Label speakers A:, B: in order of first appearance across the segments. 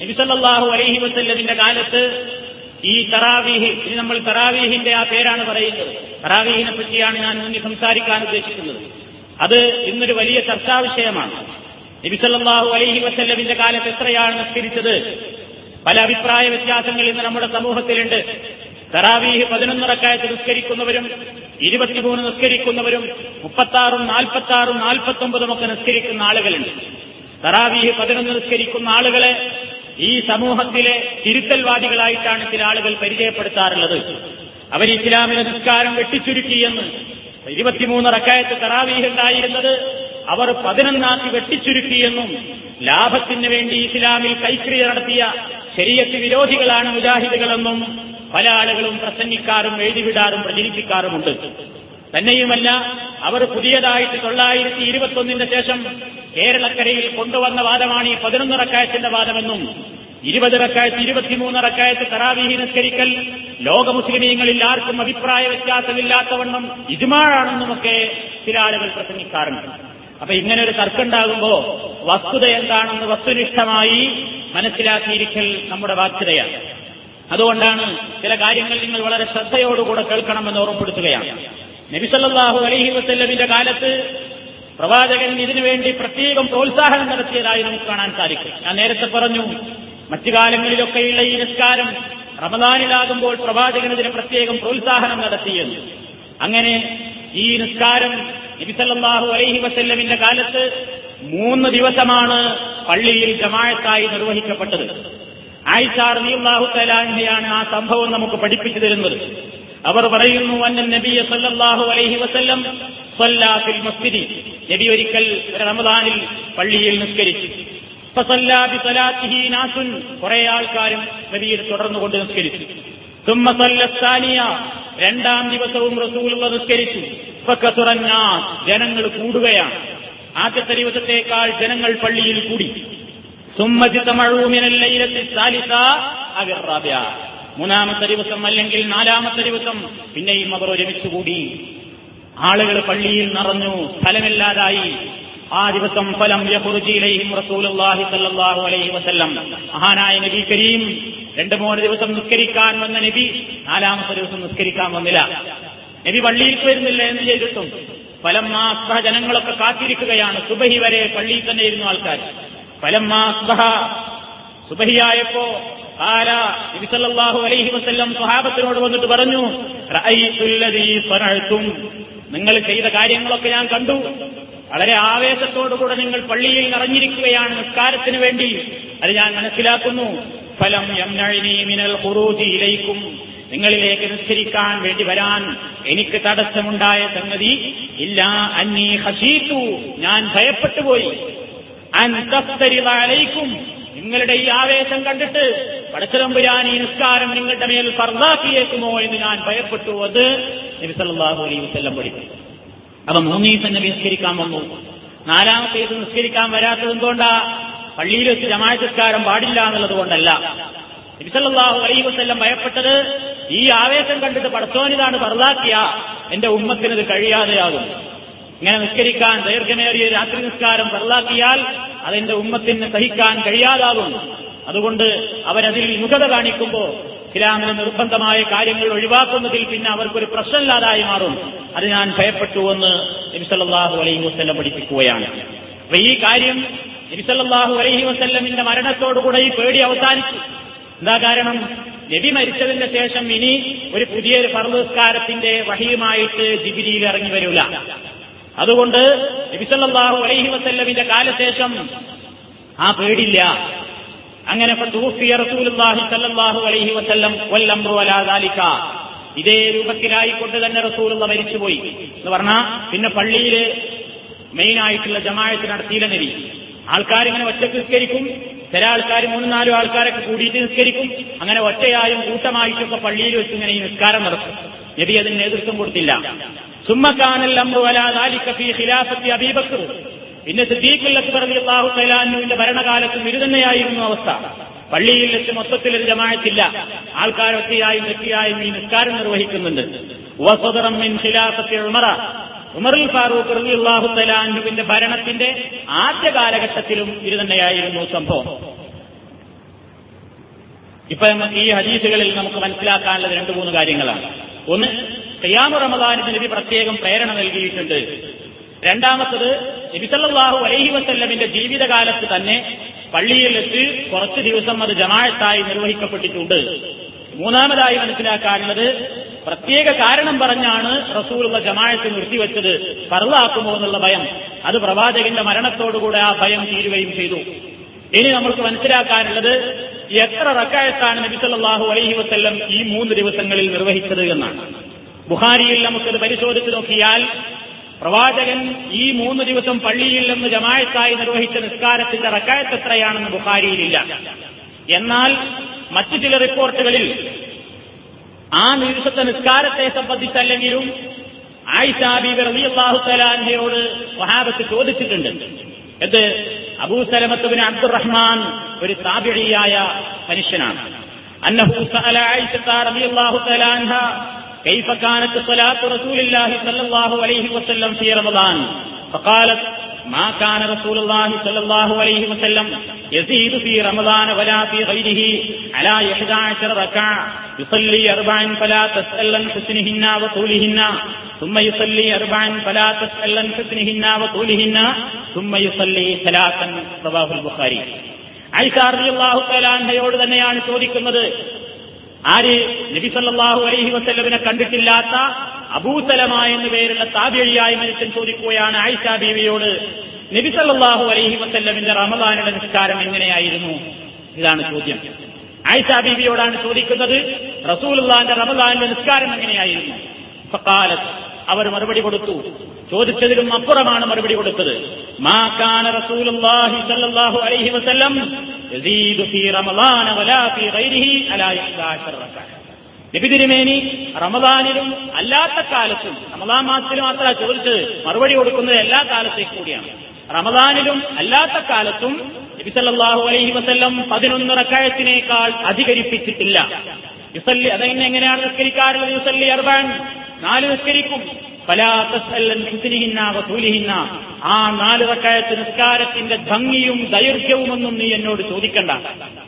A: നബിസല്ലാഹു അലൈഹി വസല്ലമിന്റെ കാലത്ത് ഈ തറാവീഹ് ഇനി നമ്മൾ തറാവീഹിന്റെ ആ പേരാണ് പറയുന്നത്. തറാവീഹിനെ പറ്റിയാണ് ഞാൻ മുന്നിൽ സംസാരിക്കാൻ ഉദ്ദേശിക്കുന്നത്. അത് ഇന്നൊരു വലിയ ചർച്ചാ വിഷയമാണ്. നബിസല്ലാഹു അലൈഹി വസല്ലമിന്റെ കാലത്ത് എത്രയാണ് നിസ്കരിച്ചത് പല അഭിപ്രായ വ്യത്യാസങ്ങൾ ഇന്ന് നമ്മുടെ സമൂഹത്തിലുണ്ട്. തറാവീഹ് പതിനൊന്നിറക്കായത്ത് നിസ്കരിക്കുന്നവരും ഇരുപത്തിമൂന്ന് നിസ്കരിക്കുന്നവരും മുപ്പത്താറും നാൽപ്പത്താറും നാൽപ്പത്തൊമ്പതും ഒക്കെ നിസ്കരിക്കുന്ന ആളുകളുണ്ട്. തറാവീഹ് പതിനൊന്ന് നിസ്കരിക്കുന്ന ആളുകളെ ഈ സമൂഹത്തിലെ തിരുത്തൽവാദികളായിട്ടാണ് ചില ആളുകൾ പരിചയപ്പെടുത്താറുള്ളത്. അവർ ഇസ്ലാമിലെ നിസ്കാരം വെട്ടിച്ചുരുക്കിയെന്ന് ഇരുപത്തിമൂന്ന് റക്കായത്ത് തറാവീഹ് ഉണ്ടായിരുന്നത് അവർ പതിനൊന്നാക്കി വെട്ടിച്ചുരുക്കിയെന്നും ലാഭത്തിന് വേണ്ടി ഇസ്ലാമിൽ കൈക്രിയ നടത്തിയ ശരീരത്ത് വിരോധികളാണ് മുജാഹിദുകളെന്നും പല ആളുകളും പ്രസംഗിക്കാറും എഴുതിവിടാറും പ്രചരിപ്പിക്കാറുമുണ്ട്. തന്നെയുമല്ല അവർ പുതിയതായിട്ട് തൊള്ളായിരത്തി ഇരുപത്തൊന്നിന്റെ ശേഷം കേരളക്കരയിൽ കൊണ്ടുവന്ന വാദമാണ് ഈ പതിനൊന്ന് റക്കായത്തിന്റെ വാദമെന്നും ഇരുപത് റക്കായത്ത് ഇരുപത്തിമൂന്ന് റക്കായത്ത് തറാവീഹി നിസ്കരിക്കൽ ലോക മുസ്ലിമീങ്ങളിൽ ആർക്കും അഭിപ്രായ വ്യത്യാസമില്ലാത്തവണ്ണം ഇജുമാഴാണെന്നുമൊക്കെ ചില ആളുകൾ പ്രസംഗിക്കാറുണ്ട്. അപ്പൊ ഇങ്ങനെ ഒരു തർക്കമുണ്ടാകുമ്പോ വസ്തുത എന്താണെന്ന് വസ്തുനിഷ്ഠമായി മനസ്സിലാക്കിയിരിക്കൽ നമ്മുടെ ബാധ്യതയാണ്. അതുകൊണ്ടാണ് ചില കാര്യങ്ങൾ നിങ്ങൾ വളരെ ശ്രദ്ധയോടുകൂടെ കേൾക്കണമെന്ന് ഓർമ്മപ്പെടുത്തുകയാണ്. നബിസല്ലാഹു അലഹി വസ്ല്ലമിന്റെ കാലത്ത് പ്രവാചകൻ ഇതിനുവേണ്ടി പ്രത്യേകം പ്രോത്സാഹനം നടത്തിയതായി നമുക്ക് കാണാൻ സാധിക്കും. ഞാൻ നേരത്തെ പറഞ്ഞു മറ്റു കാലങ്ങളിലൊക്കെയുള്ള ഈ നിസ്കാരം റമദാനിലാകുമ്പോൾ പ്രവാചകൻ ഇതിന് പ്രത്യേകം പ്രോത്സാഹനം നടത്തിയെന്ന്. അങ്ങനെ ഈ നിസ്കാരം നബിസല്ലാഹു അലൈഹി വസല്ലമിന്റെ കാലത്ത് മൂന്ന് ദിവസമാണ് പള്ളിയിൽ ജമായത്തായി നിർവഹിക്കപ്പെട്ടത്. ആയിഷാർ നീള്ളാഹു തലാൻഹയാണ് ആ സംഭവം നമുക്ക് പഠിപ്പിച്ചു തരുന്നത്. അവർ പറയുന്നു അന്ന നബിയ സല്ലാഹു അലൈഹി വസല്ലം ഫിൽ മസ്ജിദി. നബി ഒരിക്കൽ റമദാനിൽ പള്ളിയിൽ നിസ്കരിച്ചു. നാസുൻ. കുറെ ആൾക്കാരും നബിയിൽ തുടർന്നുകൊണ്ട് നിസ്കരിച്ചു. തുമ്മസല്ലാനിയ രണ്ടാം ദിവസവും റസൂലുള്ള നിസ്കരിച്ചു. ജനങ്ങൾ കൂടുകയാണ്. ആദ്യത്തെ ദിവസത്തേക്കാൾ ജനങ്ങൾ പള്ളിയിൽ കൂടി. മൂന്നാമത്തെ ദിവസം അല്ലെങ്കിൽ നാലാമത്തെ ദിവസം പിന്നെയും അവർ ഒരുമിച്ചുകൂടി ആളുകൾ പള്ളിയിൽ നിറഞ്ഞു സ്ഥലമില്ലാതായി ആ ദിവസം ഫലം യഹുർജിയിലെയും റസൂലുള്ളാഹി സല്ലാഹു അലൈഹി വസല്ലം. മഹാനായ നബി കരീം രണ്ട് മൂന്ന് ദിവസം നിസ്കരിക്കാൻ വന്ന നബി നാലാമത്തെ ദിവസം നിസ്കരിക്കാൻ വന്നില്ല. നബി പള്ളിയിൽ വരുന്നില്ല എന്ന് ചെയ്തിട്ടും. മാസ്ബ ജനങ്ങളൊക്കെ കാത്തിരിക്കുകയാണ്. സുബഹി വരെ പള്ളിയിൽ തന്നെ ഇരുന്നു ആൾക്കാർ. ഫലം മാസ്ബഹ സുബഹിയായപ്പോ കാല നബിസല്ലാഹു അലൈഹി വസ്ല്ലം സ്വഹാബത്തിനോട് വന്നിട്ട് പറഞ്ഞു നിങ്ങൾ ചെയ്ത കാര്യങ്ങളൊക്കെ ഞാൻ കണ്ടു. വളരെ ആവേശത്തോടുകൂടെ നിങ്ങൾ പള്ളിയിൽ നിറഞ്ഞിരിക്കുകയാണ് നിസ്കാരത്തിന് വേണ്ടി. അത് ഞാൻ മനസ്സിലാക്കുന്നു. ഫലം മിനൽ ഇലൈക്കും. നിങ്ങളിലേക്ക് നിസ്കരിക്കാൻ വേണ്ടി വരാൻ എനിക്ക് തടസ്സമുണ്ടായ സംഗതി ഇല്ല അന്നീ ഹസീത്തു ഞാൻ ഭയപ്പെട്ടുപോയി. അൻതസ്തരിതാലേക്കും നിങ്ങളുടെ ഈ ആവേശം കണ്ടിട്ട് പടച്ചതമ്പുരാൻ ഈ നിസ്കാരം നിങ്ങളുടെ മേൽ ഫർദാക്കിയേക്കുമോ എന്ന് ഞാൻ ഭയപ്പെട്ടു. അത് നബി അലൈ അലൈഹി പഠിപ്പിച്ചു അപ്പൊ മൂന്ന് ദിവസം നിസ്കരിക്കാൻ വന്നു. നാലാമത്തെ ദിവസം നിസ്കരിക്കാൻ വരാത്തത് എന്തുകൊണ്ടാ? പള്ളിയിൽ വെച്ച് ജമാസ്കാരം പാടില്ല എന്നുള്ളത് കൊണ്ടല്ല. നബിസല്ലാഹു അലൈ വസല്ലം ഭയപ്പെട്ടത് ഈ ആവേശം കണ്ടിട്ട് പടച്ചോനിതാണ് ഫർദാക്കിയ എന്റെ ഉമ്മത്തിനത് കഴിയാതെയാകും. ഇങ്ങനെ നിസ്കരിക്കാൻ ദൈർഘ്യമേറിയ രാത്രി നിസ്കാരം ഫർലാക്കിയാൽ അതെന്റെ ഉമ്മത്തിന് സഹിക്കാൻ കഴിയാതാകും. അതുകൊണ്ട് അവരതിൽ വിമുഖത കാണിക്കുമ്പോൾ ഇസ്ലാമിന് നിർബന്ധമായ കാര്യങ്ങൾ ഒഴിവാക്കുന്നതിൽ പിന്നെ അവർക്കൊരു പ്രശ്നമില്ലാതായി മാറും. അത് ഞാൻ ഭയപ്പെട്ടു എന്ന് നബിസല്ലാഹു അലൈഹി വസ്ല്ലം പഠിപ്പിക്കുകയാണ്. അപ്പൊ ഈ കാര്യം നബിസല്ലാഹു അലൈഹി വസ്ല്ലമിന്റെ മരണത്തോടുകൂടെ ഈ പേടി അവസാനിച്ചു. എന്താ കാരണം? നബി മരിച്ചതിന് ശേഷം ഇനി ഒരു പുതിയൊരു പർവസ്കാരത്തിന്റെ വഹിയുമായിട്ട് ജിബിരിയിൽ ഇറങ്ങി വരില്ല. അതുകൊണ്ട് നബിസല്ലാഹു അലൈഹി വസ്ല്ലമിന്റെ കാലശേഷം ആ പേടില്ല അങ്ങനെ അലൈഹി വസല്ലം ഇതേ രൂപത്തിലായിക്കൊണ്ട് തന്നെ റസൂലുള്ള മരിച്ചുപോയി. എന്ന് പറഞ്ഞാൽ പിന്നെ പള്ളിയിൽ മെയിനായിട്ടുള്ള ജമായത്ത് നടത്തിയില്ല നബി. ആൾക്കാരിങ്ങനെ ഒറ്റയ്ക്ക് നിസ്കരിക്കും. ചില ആൾക്കാർ മൂന്നും നാലും ആൾക്കാരൊക്കെ കൂടിയിട്ട് നിസ്കരിക്കും. അങ്ങനെ ഒറ്റയായും കൂട്ടമായിട്ടൊക്കെ പള്ളിയിൽ വെച്ച് ഇങ്ങനെ ഈ നിസ്കാരം നടത്തും. നബി അതിന് നേതൃത്വം കൊടുത്തില്ല. സുമ്മക്കാനൽ ദാലിക ഫീ ഖിലാഫത്തി അബീബക്കർ പിന്നെ തആല അൻഹുവിന്റെ ഭരണകാലത്തും ഇത് തന്നെയായിരുന്നു അവസ്ഥ. പള്ളിയിൽ വെച്ച് മൊത്തത്തിൽ ഒരു ജമായത്തില്ല ആൾക്കാർ ഒറ്റയായും വ്യക്തിയായും ഈ നിസ്കാരം നിർവഹിക്കുന്നുണ്ട്. ഉമറ. ഉമറിൽ ഫാറൂഖ് റളിയല്ലാഹു തആല അൻഹുവിന്റെ ഭരണത്തിന്റെ ആദ്യ കാലഘട്ടത്തിലും ഇത് തന്നെയായിരുന്നു സംഭവം. ഇപ്പൊ നമുക്ക് ഈ ഹദീസുകളിൽ നമുക്ക് മനസ്സിലാക്കാനുള്ളത് രണ്ടു മൂന്ന് കാര്യങ്ങളാണ്. ഒന്ന് ഖിയാമു റമദാനിന് നബി പ്രത്യേകം പ്രേരണ നൽകിയിട്ടുണ്ട്. രണ്ടാമത്തത് നബിസല്ലാഹു അലൈഹി വസല്ലമിന്റെ ജീവിതകാലത്ത് തന്നെ പള്ളിയിലെത്ത് കുറച്ച് ദിവസം അത് ജമാഅത്തായി നിർവഹിക്കപ്പെട്ടിട്ടുണ്ട്. മൂന്നാമതായി മനസ്സിലാക്കാനുള്ളത് പ്രത്യേക കാരണം പറഞ്ഞാണ് റസൂലുള്ള ജമാഅത്ത് നിർത്തിവെച്ചത് പറവാക്കുമോ എന്നുള്ള ഭയം. അത് പ്രവാചകന്റെ മരണത്തോടുകൂടെ ആ ഭയം തീരുകയും ചെയ്തു. ഇനി നമ്മൾക്ക് മനസ്സിലാക്കാനുള്ളത് എത്ര റക്കായത്താണ് നബിസല്ലാഹു അലൈഹി വസല്ലം ഈ മൂന്ന് ദിവസങ്ങളിൽ നിർവഹിച്ചത് എന്നാണ്. ബുഹാരിയിൽ നമുക്കത് പരിശോധിച്ച് നോക്കിയാൽ പ്രവാചകൻ ഈ മൂന്ന് ദിവസം പള്ളിയിൽ നിന്ന് ജമായത്തായി നിർവഹിച്ച നിസ്കാരത്തിന്റെ റക്കായത്ത് എത്രയാണെന്ന് ബുഖാരിയിലില്ല. എന്നാൽ മറ്റു ചില റിപ്പോർട്ടുകളിൽ ആ ദിവസത്തെ നിസ്കാരത്തെ സംബന്ധിച്ചല്ലെങ്കിലും ആയിഷാബീബ് റളിയല്ലാഹു തലാൻഹയോട് വഹാബത്ത് ചോദിച്ചിട്ടുണ്ട്. എന്ത് അബൂ സലമത്തുബിൻ അബ്ദുറഹ്മാൻ ഒരു താബിഴിയായ മനുഷ്യനാണ്. അന്നഹു സഅല ആയിഷ റബിയല്ലാഹു തലാൻഹ كيف كانت صلاة رسول الله صلى الله عليه وسلم في رمضان فقالت ما كان رسول الله صلى الله عليه وسلم يزيد في رمضان ولا في غيره على إحدى عشر ركعة يصلي أربعا فلا تسأل عن حسنهن وطولهن ثم يصلي أربعا فلا تسأل عن حسنهن وطولهن ثم يصلي ثلاثا رواه البخاري ഐഷ റളിയല്ലാഹു തആല അൻഹയോട് തന്നെയാണ് ചോദിക്കുന്നത് ആര് നബി അലൈഹി വസല്ലമിനെ കണ്ടിട്ടില്ലാത്ത അബൂസലമ എന്ന് പേരുള്ള താബിഴിയായ മനുഷ്യൻ ചോദിക്കുകയാണ് ആയിഷ ബീവിയോട് നബി സല്ലല്ലാഹു അലൈഹി വസല്ലമിന്റെ റമദാനുടെ നിസ്കാരം എങ്ങനെയായിരുന്നു? ഇതാണ് ചോദ്യം. ആയിഷ ബീവിയോടാണ് ചോദിക്കുന്നത് റസൂലുള്ളാന്റെ റമദാനിന്റെ നിസ്കാരം എങ്ങനെയായിരുന്നു? അവർ മറുപടി കൊടുത്തു. ചോദിച്ചതിലും അപ്പുറമാണ് മറുപടി കൊടുത്തത്. മാ കാന റസൂലുള്ളാഹി സ്വല്ലല്ലാഹു അലൈഹി വസല്ലം യസീദു ഫീ റമളാന വലാ ഫീ ഗൈരിഹി അലാ 11 റക്അ നബി തിരുമേനി റമദാനിലും അല്ലാത്ത കാലത്തും റമദാൻ മാസത്തിൽ മാത്രമല്ല ചോദിച്ചത് മറുപടി കൊടുക്കുന്നത് എല്ലാ കാലത്തേക്കും കൂടിയാണ്. റമദാനിലും അല്ലാത്ത കാലത്തും നബി സല്ലാഹു അലൈഹി വസ്ല്ലം പതിനൊന്ന് റക്കായത്തിനേക്കാൾ അധികരിപ്പിച്ചിട്ടില്ല. യുസല്ലി അതെങ്ങനെ എങ്ങനെയാണ് നിസ്കരിക്കാറുള്ളത്? യുസല്ലി അർബാൻ. നാല് നിസ്കരിക്കും. ഫലാത്തൂലിഹിന്ന ആ നാല് റക്കായത്ത് നിസ്കാരത്തിന്റെ ഭംഗിയും ദൈർഘ്യവുമൊന്നും നീ എന്നോട് ചോദിക്കണ്ട.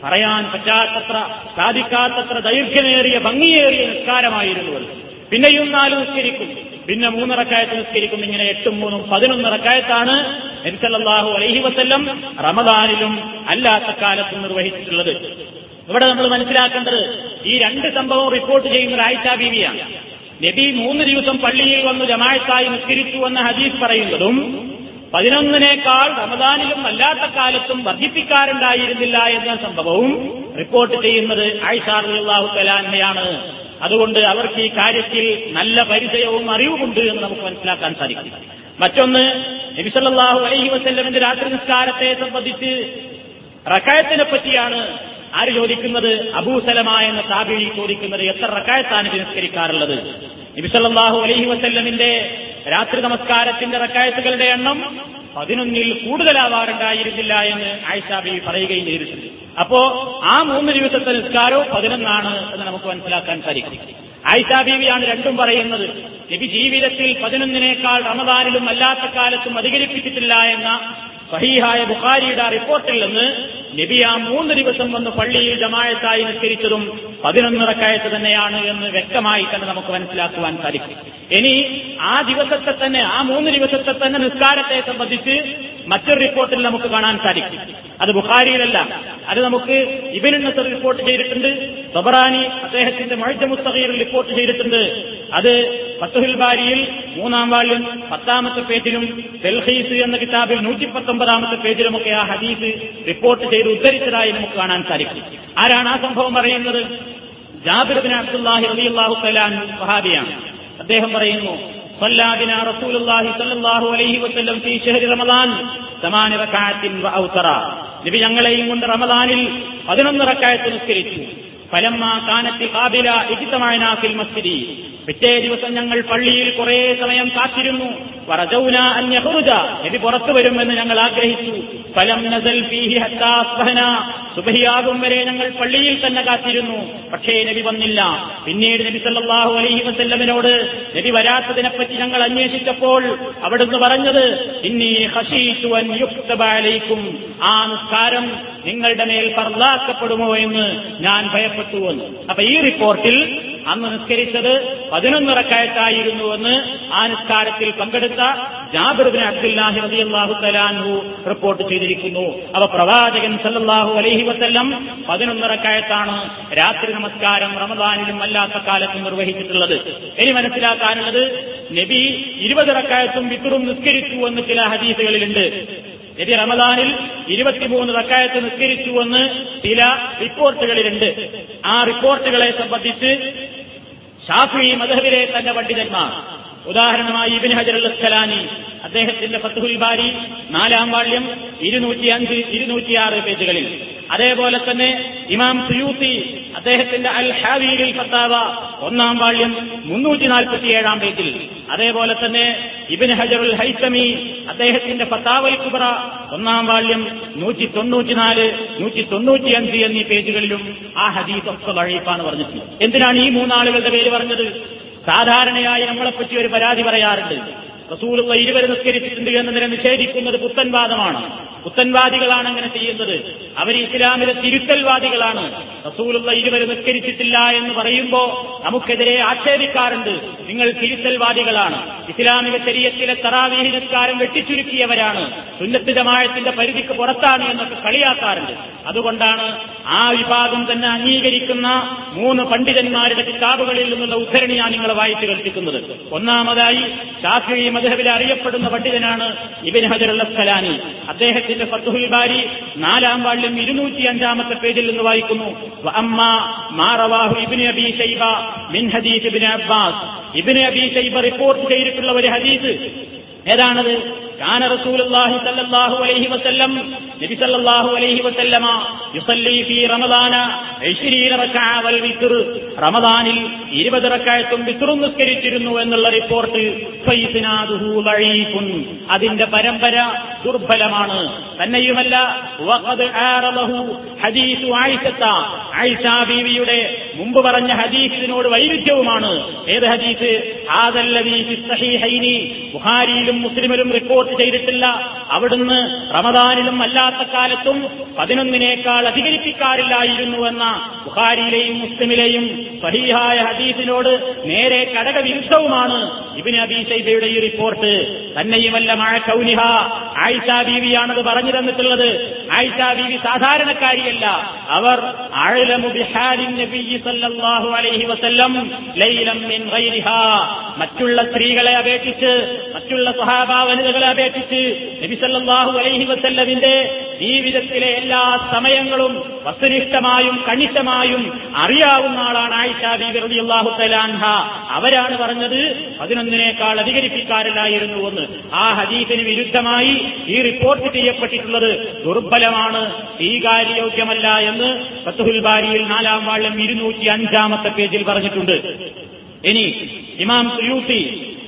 A: പറയാൻ പറ്റാത്തത്ര സാധിക്കാത്തത്ര ദൈർഘ്യമേറിയ ഭംഗിയേറിയ നിസ്കാരമായിരുന്നു അത്. പിന്നെയും നാല് നിസ്കരിക്കും. പിന്നെ മൂന്നിറക്കായത്ത് നിസ്കരിക്കും. ഇങ്ങനെ എട്ടും മൂന്നും പതിനൊന്നിറക്കായത്താണ് എൻസല്ലാഹു അലൈഹി വസല്ലം റമദാനിലും അല്ലാത്ത കാലത്തും നിർവഹിച്ചിട്ടുള്ളത്. ഇവിടെ നമ്മൾ മനസ്സിലാക്കേണ്ടത് ഈ രണ്ട് സംഭവം റിപ്പോർട്ട് ചെയ്യുന്ന ആയിഷ ബീവിയാണ്. നബി മൂന്ന് ദിവസം പള്ളിയിൽ വന്ന് ജമായത്തായി നിസ്കരിച്ചു എന്ന ഹദീസ് പറയുന്നതും പതിനൊന്നിനേക്കാൾ റമദാനിലും അല്ലാത്ത കാലത്തും വർദ്ധിപ്പിക്കാറുണ്ടായിരുന്നില്ല എന്ന സംഭവവും റിപ്പോർട്ട് ചെയ്യുന്നത് ആയിഷാർഹു കലാൻമയാണ് അതുകൊണ്ട് അവർക്ക് ഈ കാര്യത്തിൽ നല്ല പരിചയവും അറിവുമുണ്ട് എന്ന് നമുക്ക് മനസ്സിലാക്കാൻ സാധിക്കും. മറ്റൊന്ന് നബിസല്ലാഹു അലൈഹി വസ്ല്ലമിന്റെ രാത്രി നിസ്കാരത്തെ സംബന്ധിച്ച് റക്കായത്തിനെ പറ്റിയാണ് ആര് ചോദിക്കുന്നത്? അബൂസലമ എന്ന താബിഴി ചോദിക്കുന്നത്. എത്ര റക്കായത്താണ് നിസ്കരിക്കാറുള്ളത്? നബിസല്ലാഹു അലൈഹി വസല്ലമിന്റെ രാത്രി നമസ്കാരത്തിന്റെ റക്കായത്തുകളുടെ എണ്ണം പതിനൊന്നിൽ കൂടുതലാവാറുണ്ടായിരുന്നില്ല എന്ന് ആയിഷാബി പറയുകയും ചെയ്തിട്ടുണ്ട്. അപ്പോ ആ മൂന്ന് ദിവസത്തെ നിസ്കാരവും പതിനൊന്നാണ് എന്ന് നമുക്ക് മനസ്സിലാക്കാൻ സാധിക്കും. ആയിഷാ ബീവിയാണ് രണ്ടും പറയുന്നത് നബി ജീവിതത്തിൽ പതിനൊന്നിനേക്കാൾ റമദാനിലും അല്ലാത്ത കാലത്തും അധികരിപ്പിച്ചിട്ടില്ല എന്ന സഹീഹായ ബുഖാരിയുടെ റിപ്പോർട്ടിൽ നിന്ന് നബി ആ മൂന്ന് ദിവസം വന്ന് പള്ളിയിൽ ജമായത്തായി നിസ്കരിച്ചതും പതിനൊന്ന് റക്കായത്ത് തന്നെയാണ് എന്ന് വ്യക്തമായി തന്നെ നമുക്ക് മനസ്സിലാക്കുവാൻ സാധിക്കും. ഇനി ആ ദിവസത്തെ തന്നെ ആ മൂന്ന് ദിവസത്തെ തന്നെ നിസ്കാരത്തെ സംബന്ധിച്ച് മറ്റൊരു റിപ്പോർട്ടിൽ നമുക്ക് കാണാൻ സാധിക്കും. അത് ബുഖാരിയിലല്ല. അത് നമുക്ക് ഇബിനുന്നസർ നസർ റിപ്പോർട്ട് ചെയ്തിട്ടുണ്ട്. സബറാനി അദ്ദേഹത്തിന്റെ മൊഴജമുസ്തഖീറിൽ റിപ്പോർട്ട് ചെയ്തിട്ടുണ്ട്. അത് ഫത്തുഹിൽ ബാരിയിൽ മൂന്നാം വാള്യം പത്താമത്തെ പേജിലും ബെൽഹീസ് എന്ന കിതാബിൽ നൂറ്റി പത്തൊമ്പതാമത്തെ പേജിലുമൊക്കെ ആ ഹദീസ് റിപ്പോർട്ട് ചെയ്ത് ഉദ്ധരിച്ചതായി നമുക്ക് കാണാൻ സാധിക്കും ആരാണ് ആ സംഭവം പറയുന്നത് ജാബിർബിൻ അബ്ദുല്ലാഹി റളിയല്ലാഹു തആല വഹാബിയാണ് അദ്ദേഹം പറയുന്നു صلى بنا رسول الله صلى الله عليه وسلم في شهر رمضان ثمان ركعات وأوترا നബി ഞങ്ങളെയും കൊണ്ട് റമദാനിൽ പതിനൊന്ന് റക്കായത്ത് നിസ്കരിച്ചു ഫലമ്മ കാനത്തി കാബില ഇജിത്തമായന ഫിൽ മസ്ജിദി പിറ്റേ ദിവസം ഞങ്ങൾ പള്ളിയിൽ കുറെ സമയം കാത്തിരുന്നു. പറജൗന അന്യഹുറുജ നബി പുറത്തു വരുമെന്ന് ഞങ്ങൾ ആഗ്രഹിച്ചു. ഫലം നസൽ ഫീഹി സുബഹിയാകും വരെ ഞങ്ങൾ പള്ളിയിൽ തന്നെ കാത്തിരുന്നു. പക്ഷേ നബി വന്നില്ല. പിന്നീട് നബി സല്ലാഹു അലൈഹി വസല്ലമിനോട് നബി വരാത്തതിനെപ്പറ്റി ഞങ്ങൾ അന്വേഷിച്ചപ്പോൾ അവിടുന്ന് പറഞ്ഞത് ഇന്നീ ഖശീതു അൻ യുക്തബ അലൈക്കും. ആ നിസ്കാരം നിങ്ങളുടെ മേൽ ഫർലാക്കപ്പെടുമോ എന്ന് ഞാൻ ഭയപ്പെട്ടു എന്ന്. അപ്പൊ ഈ റിപ്പോർട്ടിൽ അന്ന് നിസ്കരിച്ചത് പതിനൊന്ന് റക്കായത്തായിരുന്നുവെന്ന് ആ നിസ്കാരത്തിൽ പങ്കെടുത്ത ജാബിർബിൻ അബ്ദുല്ലാഹി റളിയല്ലാഹു തലാൻഹു റിപ്പോർട്ട് ചെയ്തിരിക്കുന്നു. അവ പ്രവാചകൻ സല്ലാഹു അലൈഹി വസ്ല്ലം പതിനൊന്നിറക്കയത്താണ് രാത്രി നമസ്കാരം റമദാനിലും അല്ലാത്ത കാലത്തും നിർവഹിച്ചിട്ടുള്ളത്. ഇനി മനസ്സിലാക്കാനുള്ളത് നബി ഇരുപതിറക്കയത്തും വിത്തറും നിസ്കരിച്ചു എന്ന് ചില ഹദീസുകളിലുണ്ട്. നബി റമദാനിൽ ഇരുപത്തിമൂന്ന് റക്കായത്ത് നിസ്കരിച്ചുവെന്ന് ചില റിപ്പോർട്ടുകളിലുണ്ട്. ആ റിപ്പോർട്ടുകളെ സംബന്ധിച്ച് ഷാഫി മദഹബിലെ തന്റെ പണ്ഡിതന്മാർ ഉദാഹരണമായി ഇബിൻ ഹജർ അൽ അദ്ദേഹത്തിന്റെ ഫത്തുഹുൽ ബാരി നാലാം വാള്യം ഇരുന്നൂറ്റി അഞ്ച് ഇരുന്നൂറ്റിയാറ് പേജുകളിൽ. അതേപോലെ തന്നെ ഇമാം സുയൂത്തി അദ്ദേഹത്തിന്റെ അൽ ഹാവിയിൽ ഫത്താവ ഒന്നാം വാള്യം മുന്നൂറ്റി നാൽപ്പത്തിയേഴാം പേജിൽ. അതേപോലെ തന്നെ ഇബിൻ ഹജറുൽ ഹൈസമി അദ്ദേഹത്തിന്റെ ഫത്താവൽ കുബറ ഒന്നാം വാള്യം നൂറ്റി തൊണ്ണൂറ്റിനാല് നൂറ്റി തൊണ്ണൂറ്റിയഞ്ച് എന്നീ പേജുകളിലും ആ ഹദീസ് ഒക്കെ വഴീപ്പാണ് പറഞ്ഞിട്ടുള്ളത് എന്തിനാണ് ഈ മൂന്നാളുകളുടെ പേര് പറഞ്ഞത്? സാധാരണയായി നമ്മളെപ്പറ്റി ഒരു പരാതി പറയാറുണ്ട്. റസൂലുള്ള ഇരുവരെ നിസ്കരിച്ചിട്ടുണ്ട് എന്നതിനെ നിഷേധിക്കുന്നത് പുത്തൻവാദമാണ്. പുത്തൻവാദികളാണ് അങ്ങനെ ചെയ്യുന്നത്. അവർ ഇസ്ലാമിലെ തിരുത്തൽവാദികളാണ്. റസൂലുള്ള ഇരുവരെ നിസ്കരിച്ചിട്ടില്ല എന്ന് പറയുമ്പോൾ നമുക്കെതിരെ ആക്ഷേപിക്കാറുണ്ട്. നിങ്ങൾ തിരുത്തൽവാദികളാണ്. ഇസ്ലാമിക ശരീരത്തിലെ തറാവീഹി നിസ്കാരം വെട്ടിച്ചുരുക്കിയവരാണ്. സുന്നത്ത് ജമാഴത്തിന്റെ പരിധിക്ക് പുറത്താണ് എന്നൊക്കെ കളിയാക്കാറുണ്ട്. അതുകൊണ്ടാണ് ആ വിഭാഗം തന്നെ അംഗീകരിക്കുന്ന മൂന്ന് പണ്ഡിതന്മാരുടെ കിതാബുകളിൽ നിന്നുള്ള ഉദ്ധരണി ഞാൻ നിങ്ങളെ വായിച്ചു കേൾപ്പിക്കുന്നത്. ഒന്നാമതായി ഷാഫി മധുഹബിൽ അറിയപ്പെടുന്ന പണ്ഡിതനാണ് ഇബിൻ ഹജർ അൽ അസ്കലാനി അദ്ദേഹത്തിന്റെ ഫത്തുഹുൽ ബാരി നാലാം വാളിലും ഇരുന്നൂറ്റി അഞ്ചാമത്തെ പേജിൽ നിന്ന് വായിക്കുന്നു. മിൻ Abbas. Ibn Abi Shaiba report ചെയ്തിട്ടുള്ള ഒരു ഹദീസ്. ഏതാണത്? കാന റസൂലുള്ളാഹി സല്ലാഹു അലൈഹി വസല്ലം നബി സല്ലല്ലാഹു അലൈഹി വസല്ലമ യുസല്ലി ഫീ റമദാന 20 റക്അ വൽ വിത്ർ. റമദാനിൽ 20 റക്അത്തും വിത്റും നിസ്കരിച്ചിരുന്നു എന്നുള്ള റിപ്പോർട്ട് അതിന്റെ പരമ്പര ദുർബലമാണ്. തന്നെയുമല്ല ഹദീസു ആയിഷത്ത. ആയിഷ ബീവിയുടെ മുമ്പ് പറഞ്ഞ ഹദീസിനോട് വൈരുദ്ധ്യവുമാണ്. ഏത് ഹദീസ്? ബുഖാരിയിലും മുസ്ലിമിലും റിപ്പോർട്ട് ചെയ്തിട്ടില്ല. അവിടുന്ന് റമദാനിലും അല്ലാത്ത കാലത്തും പതിനൊന്നിനേക്കാൾ അധികരിപ്പിക്കാറില്ലായിരുന്നുവെന്ന ബുഹാരിയിലെയും മുസ്ലിമിലെയും സഹീഹായ ഹദീസിനോട് നേരെ കടകവിരുദ്ധവുമാണ് ഇബിന് അബീ ശൈബയുടെ ഈ റിപ്പോർട്ട്. തന്നെയുമല്ല മഴ കൗനിഹ. ആയിഷ ബീവിയാണത് പറഞ്ഞു തന്നിട്ടുള്ളത്. ആയിഷ ബീവി സാധാരണക്കാരിയല്ല. അവർ മറ്റുള്ള സ്ത്രീകളെ അപേക്ഷിച്ച് മറ്റുള്ള സ്വഹാബ വനിതകളെ അപേക്ഷിച്ച് നബിസല്ലാഹു അലൈഹി വസല്ലമിന്റെ ജീവിതത്തിലെ എല്ലാ സമയങ്ങളും വസ്തുനിഷ്ഠമായും കണിഷ്ഠമായും അറിയാവുന്ന ആളാണ് ആയിഷ ബീബി റളിയല്ലാഹു തആല അവരാണ് പറഞ്ഞത് പതിനൊന്നിനേക്കാൾ അധികരിപ്പിക്കാറില്ലായിരുന്നു എന്ന്. ആ ഹദീഫിന് വിരുദ്ധമായി ഈ റിപ്പോർട്ട് ചെയ്യപ്പെട്ടിട്ടുള്ളത് ദുർബലമാണ് സ്വീകാര്യോഗ്യമല്ല എന്ന് ഫത്തുഹുൽ ബാരിയിൽ നാലാം വാള്യം ഇരുന്നൂറ്റി അഞ്ചാമത്തെ പേജിൽ പറഞ്ഞിട്ടുണ്ട്. ഇനി ഇമാം സുയൂത്തി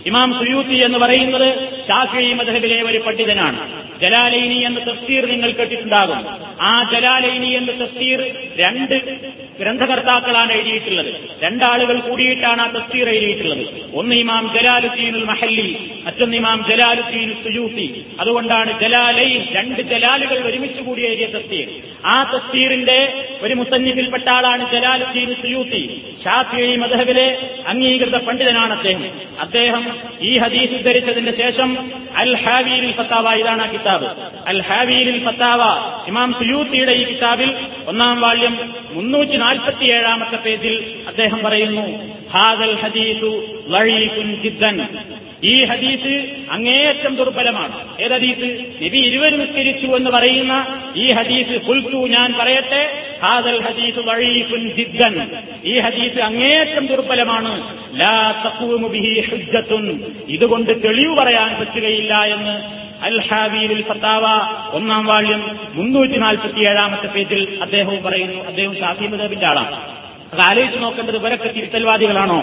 A: ഇമാം സുയൂത്തി എന്ന് പറയുന്നത് ഷാഫി മധബിലെ ഒരു പണ്ഡിതനാണ്. ജലാലൈനി എന്ന തഫ്സീർ നിങ്ങൾ കേട്ടിട്ടുണ്ടാകും. ആ ജലാലൈനി എന്ന തഫ്സീർ രണ്ട് ഗ്രന്ഥകർത്താക്കളാണ് എഴുതിയിട്ടുള്ളത്. രണ്ടാളുകൾ കൂടിയിട്ടാണ് ആ തഫ്സീർ എഴുതിയിട്ടുള്ളത്. ഒന്ന് ഇമാം ജലാലുദ്ദീനുൽ മഹല്ലി മറ്റൊന്ന് ഇമാം ജലാലുദ്ദീൻ സുയൂത്തി. അതുകൊണ്ടാണ് ജലാലൈൻ രണ്ട് ജലാലുകൾ ഒരുമിച്ച് കൂടി എഴുതിയ തഫ്സീർ. ആ തസ്തീറിന്റെ ഒരു മുസന്നിഫിൽപ്പെട്ട ആളാണ് ജലാലുദ്ദീൻ സുയൂത്തി. ഷാഫി മധഹബിലെ അംഗീകൃത പണ്ഡിതനാണ് അദ്ദേഹം. അദ്ദേഹം ഈ ഹദീസ് ഉദ്ധരിച്ചതിന്റെ ശേഷം അൽ ഹാവീൽ ഫത്താവ ഇതാണ് ആ കിതാബ്. അൽ ഹാവീൽ ഫത്താവ. ഇമാം സുയൂത്തിയുടെ ഈ കിതാബിൽ ഒന്നാം വാള്യം മുന്നൂറ്റി നാൽപ്പത്തി ഏഴാമത്തെ പേജിൽ അദ്ദേഹം പറയുന്നു ഹാദൽ ഹദീസു ജിദ്ദൻ. ഈ ഹദീസ് അങ്ങേയറ്റം ദുർബലമാണ്. ഏത് ഹദീസ്? നബി ഇരുവരും നിസ്കരിച്ചു എന്ന് പറയുന്ന ഈ ഹദീസ് ഫുൽത്തു ഞാൻ പറയട്ടെ ഹാദൽ ഹദീസ് വഴീഫുൻ ജിദ്ദൻ. ഈ ഹദീസ് അങ്ങേയറ്റം ദുർബലമാണ്. ലാ തഖൂമു ബിഹി ഹുജ്ജത്തുൻ. ഇതുകൊണ്ട് തെളിവ് പറയാൻ പറ്റുകയില്ല എന്ന് അൽ ഹാബീബിൽ ഫത്താവ ഒന്നാം വാള്യം മുന്നൂറ്റി നാൽപ്പത്തി ഏഴാമത്തെ പേജിൽ അദ്ദേഹവും പറയുന്നു. അദ്ദേഹം ഷാഫി മദബിന്റെ ആളാണ്. അത് ആലോചിച്ച് നോക്കേണ്ടത് ഇവരൊക്കെ തിരുത്തൽവാദികളാണോ?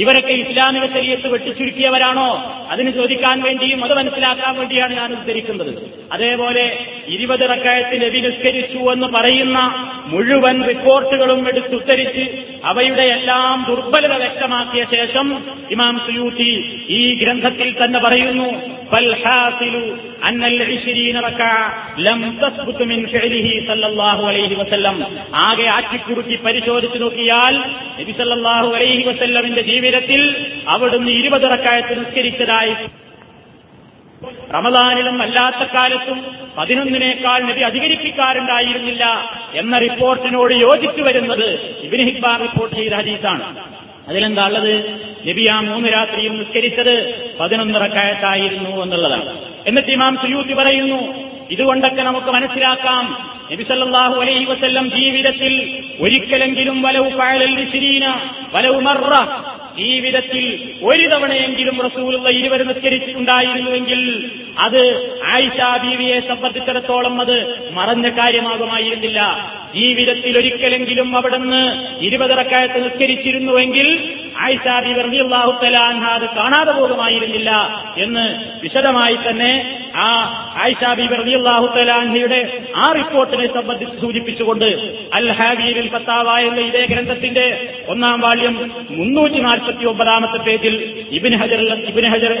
A: ഇവരൊക്കെ ഇസ്ലാമിക ശരീരത്ത് വെട്ടിച്ചുരുക്കിയവരാണോ? അതിന് ചോദിക്കാൻ വേണ്ടിയും അത് മനസ്സിലാക്കാൻ വേണ്ടിയാണ് ഞാൻ ഉദ്ധരിക്കുന്നത്. അതേപോലെ ഇരുപത് റക്കായത്തിൽ നബി നിസ്കരിച്ചു എന്ന് പറയുന്ന മുഴുവൻ റിപ്പോർട്ടുകളും എടുത്തുത്തരിച്ച് അവയുടെ എല്ലാം ദുർബലത വ്യക്തമാക്കിയ ശേഷം ഇമാം സുയൂത്തി ഈ ഗ്രന്ഥത്തിൽ തന്നെ പറയുന്നു ആകെ ആറ്റിക്കുറുക്കി പരിശോധിച്ചു നോക്കിയാൽ നബി സല്ലാഹു അലൈഹി വസല്ലമിന്റെ ജീവിതത്തിൽ അവിടുന്ന് ഇരുപതിറക്കായത്ത് നിസ്കരിച്ചതായി റമദാനിലും അല്ലാത്ത കാലത്തും പതിനൊന്നിനേക്കാൾ നബി അധികരിപ്പിക്കാറുണ്ടായിരുന്നില്ല എന്ന റിപ്പോർട്ടിനോട് യോജിച്ചു വരുന്നത് ഇബിന് ഹിബാർ റിപ്പോർട്ട് ചെയ്ത ഹദീസാണ്. അതിലെന്താ ഉള്ളത്? നബി ആ മൂന്ന് രാത്രിയും നിസ്കരിച്ചത് പതിനൊന്നിറക്കായത്തായിരുന്നു എന്നുള്ളതാണ്. എന്നിട്ട് ഇമാം സുയൂത്തി പറയുന്നു ഇതുകൊണ്ടൊക്കെ നമുക്ക് മനസ്സിലാക്കാം. നബി സല്ലല്ലാഹു അലൈഹി വസല്ലം ജീവിതത്തിൽ ഒരിക്കലെങ്കിലും വലവ് പാഴൽ വലവ് മറ ജീവിതത്തിൽ ഒരു തവണയെങ്കിലും റസൂലുള്ള ഇരുവരും നിസ്കരിച്ചിട്ടുണ്ടായിരുന്നുവെങ്കിൽ അത് ആയിഷ ബീവിയെ സംബന്ധിച്ചിടത്തോളം അത് മറഞ്ഞ കാര്യമാകുമായിരുന്നില്ല. ജീവിതത്തിൽ ഒരിക്കലെങ്കിലും അവിടുന്ന് ഇരുപതിറക്കായത്ത് നിസ്കരിച്ചിരുന്നുവെങ്കിൽ അൻഹാ അത് കാണാതെ പോകുമായിരുന്നില്ല എന്ന് വിശദമായി തന്നെ ആ ആയിഷ ബീബി റളിയല്ലാഹു തആല അൻഹയുടെ ആ റിപ്പോർട്ടിനെ സംബന്ധിച്ച് സൂചിപ്പിച്ചുകൊണ്ട് അൽ ഹാബീബിൽ ഫത്താവ എന്ന ഇതേ ഗ്രന്ഥത്തിന്റെ ഒന്നാം വാള്യം മുന്നൂറ്റി നാൽപ്പത്തി ഒമ്പതാമത്തെ പേജിൽ ഇബിൻ ഹജർ ഇബിൻ ഹജർ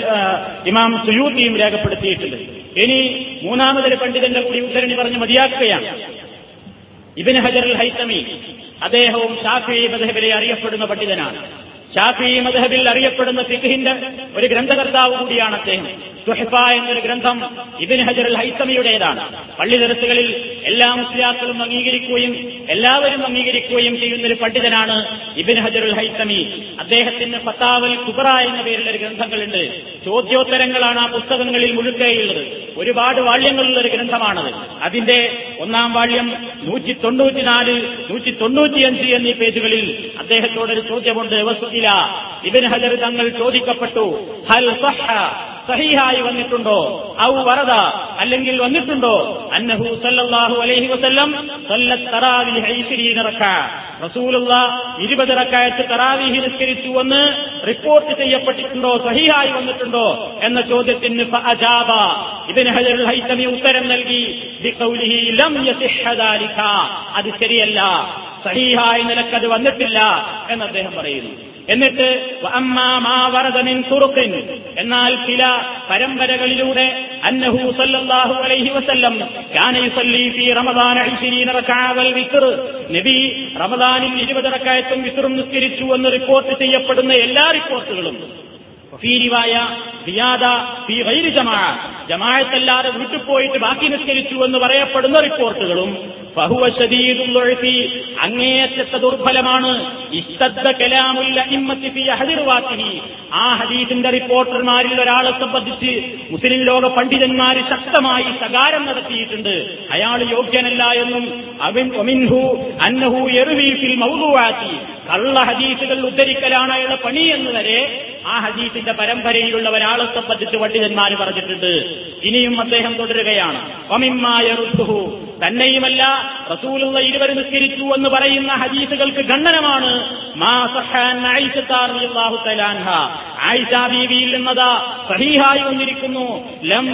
A: ഇമാം സുയൂത്തിയും രേഖപ്പെടുത്തിയിട്ടുണ്ട്. ഇനി മൂന്നാമതൊരു പണ്ഡിതന്റെ കൂടി ഉദ്ധരണി പറഞ്ഞ് മതിയാക്കുകയാണ്. ഇബിൻ ഹജർ ഹൈത്തമി അദ്ദേഹവും ഷാഫി മദഹബിലെ അറിയപ്പെടുന്ന പണ്ഡിതനാണ്. ഷാഫി മദഹബിൽ അറിയപ്പെടുന്ന സിഖിന്റെ ഒരു ഗ്രന്ഥകർത്താവ് കൂടിയാണ് അദ്ദേഹം. സുഹഫ എന്നൊരു ഗ്രന്ഥം ഇബിൻ ഹജർ അൽ ഹൈസമിയുടേതാണ് പള്ളി ദർസുകളിൽ എല്ലാ മുസ്ലിയാക്കളും അംഗീകരിക്കുകയും എല്ലാവരും അംഗീകരിക്കുകയും ചെയ്യുന്ന ഒരു പണ്ഡിതനാണ് ഇബിൻ ഹജർ അൽ ഹൈസമി അദ്ദേഹത്തിന് ഫത്താവൽ കുബറ എന്ന പേരിൽ ഒരു ഗ്രന്ഥങ്ങളുണ്ട്. ചോദ്യോത്തരങ്ങളാണ് ആ പുസ്തകങ്ങളിൽ മുഴുക്കയുള്ളത്. ഒരുപാട് വാള്യങ്ങളുള്ള ഒരു ഗ്രന്ഥമാണത്. അതിന്റെ ഒന്നാം വാള്യം നൂറ്റി തൊണ്ണൂറ്റിനാല് നൂറ്റി തൊണ്ണൂറ്റിയഞ്ച് എന്നീ പേജുകളിൽ അദ്ദേഹത്തോടൊരു ചോദ്യമുണ്ട്. വസ്തുതില ഇബിൻ ഹജർ തങ്ങൾ ചോദിക്കപ്പെട്ടു ഹൽ സഹ സഹീഹായി വന്നിട്ടുണ്ടോ? ഔ വറദ അല്ലെങ്കിൽ വന്നിട്ടുണ്ടോ? അന്നഹു സല്ലല്ലാഹു അലൈഹി വസല്ലം സല്ലത്ത് തറാവീഹ 20 റക്അ റസൂലുള്ള 20 തറാവീഹി നിസ്കരിച്ചു എന്ന് റിപ്പോർട്ട് ചെയ്യപ്പെട്ടിട്ടുണ്ടോ? സഹിയായി വന്നിട്ടുണ്ടോ? എന്ന ചോദ്യത്തിന് ഫഅജാബ ഇബ്നു ഹജറുൽ ഹൈത്തമി ഉത്തരം നൽകി അത് ശരിയല്ല. സഹിഹായ നിലക്കത് വന്നിട്ടില്ല എന്ന് അദ്ദേഹം പറയുന്നു. എന്നിട്ട് എന്നാൽ ചില പരമ്പരകളിലൂടെ അന്നഹു സല്ലല്ലാഹു അലൈഹി വസല്ലം കാന യുസല്ലി ഫീ റമദാന 20 റക്അ വൽ നബി റമദാനിൽ 20 റകഅത്തും വിസ്റും നിസ്കരിച്ചു എന്ന് റിപ്പോർട്ട് ചെയ്യപ്പെടുന്ന എല്ലാ റിപ്പോർട്ടുകളും. ഫീ റിവായ സിയാദ ഫീ ഗൈരി ജമാഅ. ജമാഅത്തല്ലാതെ വീട്ടിൽ പോയിട്ട് ബാക്കി നിസ്കരിച്ചു എന്ന് പറയപ്പെടുന്ന റിപ്പോർട്ടുകളും ഫഹുവ അങ്ങേയറ്റത്തെ ദുർബലമാണ്. ആ ഹദീസിന്റെ റിപ്പോർട്ടർമാരിൽ ഒരാളെ സംബന്ധിച്ച് മുസ്ലിം ലോക പണ്ഡിതന്മാർ ശക്തമായി സകാരം നടത്തിയിട്ടുണ്ട്. അയാൾ യോഗ്യനല്ല എന്നും അവൻ കള്ള ഹദീസുകൾ ഉദ്ധരിക്കലാണ് അയാളുടെ പണി എന്ന് വരെ ആ ഹദീസിന്റെ പരമ്പരയിലുള്ള ഒരാളെ സംബന്ധിച്ച് പണ്ഡിതന്മാർ പറഞ്ഞിട്ടുണ്ട്. ഇനിയും അദ്ദേഹം തുടരുകയാണ്. തന്നെയുമല്ല റസൂലുള്ള ഇരുവർ നിസ്കരിച്ചു എന്ന് പറയുന്ന ഹദീസുകൾക്ക് ഖണ്ഡനമാണ്. ബീവിയിൽ വന്നിരിക്കുന്നു. ലം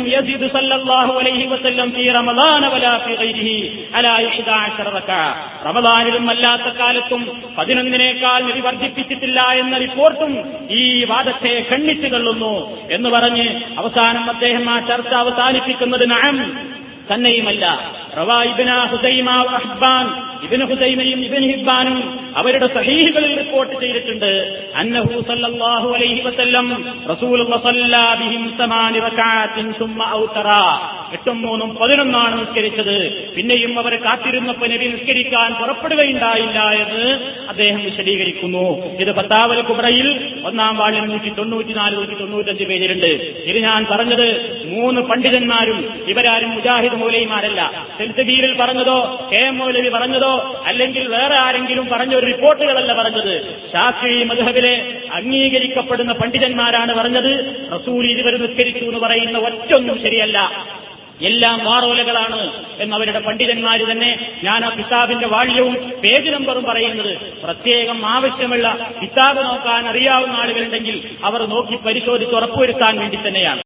A: സല്ലല്ലാഹു അലൈഹി വസല്ലം ഫീ റമദാന വലാ ഫീ ഗൈരിഹി അലാ 11 റക്അ റമദാനിലും അല്ലാത്ത കാലത്തും പതിനൊന്നിനേക്കാൾ നബി വർദ്ധിപ്പിച്ചിട്ടില്ല എന്ന റിപ്പോർട്ടും ഈ വാദത്തെ ഖണ്ഡിച്ചു തള്ളുന്നു എന്ന് പറഞ്ഞ് അവസാനം അദ്ദേഹം ആ ചർച്ച അവസാനിപ്പിക്കുന്നത് നഅം തന്നെയുമല്ല. റവാ ഇബ്ന ഹുസൈമ അഹ്ബാൻ ഇബ്നു ഹുസൈമയും ഇബ്നു ഹിബ്ബാനും അവരുടെ സഹീഹികളിൽ റിപ്പോർട്ട് ചെയ്തിട്ടുണ്ട്. അന്നഹു സല്ലല്ലാഹു അലൈഹി വസല്ലം എട്ടും മൂന്നും പതിനൊന്നാണ് നിസ്കരിച്ചത്. പിന്നെയും അവരെ കാത്തിരുന്നപ്പോൾ നബി നിസ്കരിക്കാൻ പുറപ്പെടുകയുണ്ടായില്ല എന്ന് അദ്ദേഹം വിശദീകരിക്കുന്നു. ഇത് പത്താവൽ കുബ്രയിൽ ഒന്നാം വാളിൽ നൂറ്റി തൊണ്ണൂറ്റിനാല് നൂറ്റി തൊണ്ണൂറ്റഞ്ച് പേജിലുണ്ട്. ഇത് ഞാൻ പറഞ്ഞത് മൂന്ന് പണ്ഡിതന്മാരും ഇവരാരും മുജാഹിദ് മൂലയുമാരല്ല സെൽസബീരിൽ പറഞ്ഞതോ കെ എം മൗലവി പറഞ്ഞതോ അല്ലെങ്കിൽ വേറെ ആരെങ്കിലും പറഞ്ഞ ഒരു റിപ്പോർട്ടുകളല്ല പറഞ്ഞത്? ഷാഫി മധുഹബിലെ അംഗീകരിക്കപ്പെടുന്ന പണ്ഡിതന്മാരാണ് പറഞ്ഞത്. റസൂൽ ഇരുവരും നിസ്കരിച്ചു എന്ന് പറയുന്ന ഒറ്റൊന്നും ശരിയല്ല. എല്ലാം വാറോലകളാണ് എന്നവരുടെ പണ്ഡിതന്മാര് തന്നെ ഞാൻ ആ കിതാബിന്റെ വാള്യവും പേജ് നമ്പറും പറയുന്നത്. പ്രത്യേകം ആവശ്യമുള്ള കിതാബ് നോക്കാൻ അറിയാവുന്ന ആളുകളുണ്ടെങ്കിൽ അവർ നോക്കി പരിശോധിച്ച് ഉറപ്പുവരുത്താൻ വേണ്ടി തന്നെയാണ്.